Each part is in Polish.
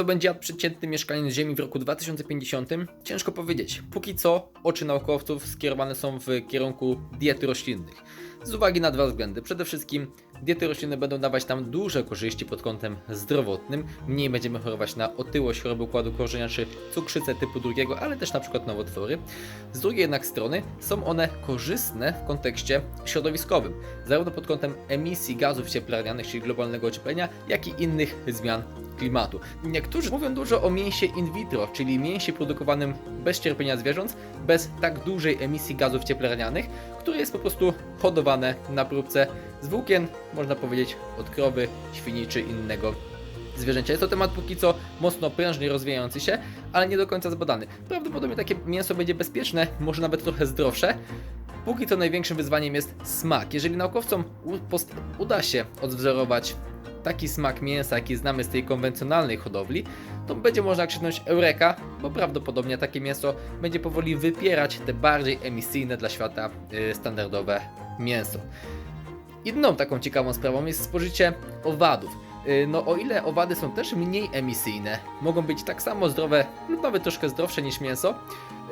Co będzie jadł przeciętny mieszkaniec Ziemi w roku 2050? Ciężko powiedzieć. Póki co oczy naukowców skierowane są w kierunku diety roślinnych. Z uwagi na dwa względy. Przede wszystkim diety roślinne będą dawać nam duże korzyści pod kątem zdrowotnym. Mniej będziemy chorować na otyłość, choroby układu korzenia czy cukrzycę typu drugiego, ale też na przykład nowotwory. Z drugiej jednak strony są one korzystne w kontekście środowiskowym, zarówno pod kątem emisji gazów cieplarnianych, czyli globalnego ocieplenia, jak i innych zmian klimatu. Niektórzy mówią dużo o mięsie in vitro, czyli mięsie produkowanym bez cierpienia zwierząt, bez tak dużej emisji gazów cieplarnianych, które jest po prostu hodowane na próbce z włókien, można powiedzieć, od krowy, świni czy innego zwierzęcia. Jest to temat póki co mocno prężnie rozwijający się, ale nie do końca zbadany. Prawdopodobnie takie mięso będzie bezpieczne, może nawet trochę zdrowsze. Póki co największym wyzwaniem jest smak. Jeżeli naukowcom uda się odwzorować taki smak mięsa, jaki znamy z tej konwencjonalnej hodowli, to będzie można krzyknąć Eureka, bo prawdopodobnie takie mięso będzie powoli wypierać te bardziej emisyjne dla świata y, standardowe mięso. Inną taką ciekawą sprawą jest spożycie owadów. Y, No o ile owady są też mniej emisyjne, mogą być tak samo zdrowe lub nawet troszkę zdrowsze niż mięso,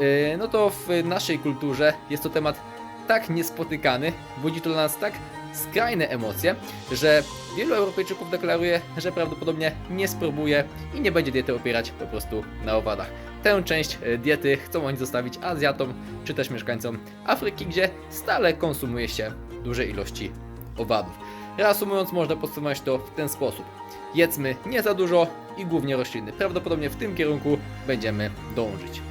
y, no to w naszej kulturze jest to temat tak niespotykany, budzi to dla nas tak skrajne emocje, że wielu Europejczyków deklaruje, że prawdopodobnie nie spróbuje i nie będzie diety opierać po prostu na owadach. Tę część y, diety chcą oni zostawić Azjatom czy też mieszkańcom Afryki, gdzie stale konsumuje się duże ilości owadów. Reasumując, można podsumować to w ten sposób. Jedzmy nie za dużo i głównie rośliny. Prawdopodobnie w tym kierunku będziemy dążyć.